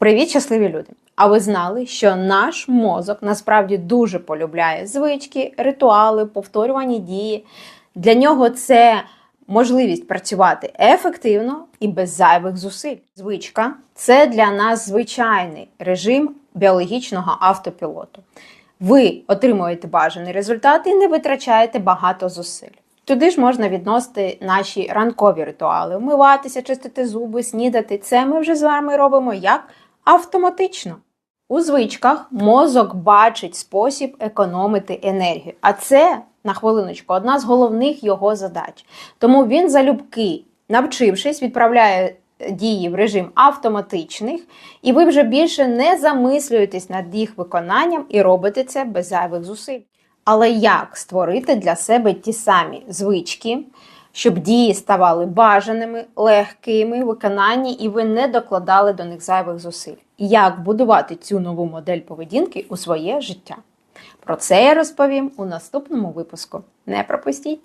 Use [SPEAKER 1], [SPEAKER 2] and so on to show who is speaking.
[SPEAKER 1] Привіт, щасливі люди! А ви знали, що наш мозок насправді дуже полюбляє звички, ритуали, повторювані дії. Для нього це можливість працювати ефективно і без зайвих зусиль. Звичка це для нас звичайний режим біологічного автопілоту. Ви отримуєте бажаний результат і не витрачаєте багато зусиль. Туди ж можна відносити наші ранкові ритуали: вмиватися, чистити зуби, снідати. Це ми вже з вами робимо як автоматично. У звичках мозок бачить спосіб економити енергію, а це на хвилиночку одна з головних його задач. Тому він залюбки, навчившись, відправляє дії в режим автоматичних, і ви вже більше не замислюєтесь над їх виконанням і робите це без зайвих зусиль. Але як створити для себе ті самі звички, щоб дії ставали бажаними, легкими в виконанні, і ви не докладали до них зайвих зусиль? Як будувати цю нову модель поведінки у своє життя? Про це я розповім у наступному випуску. Не пропустіть!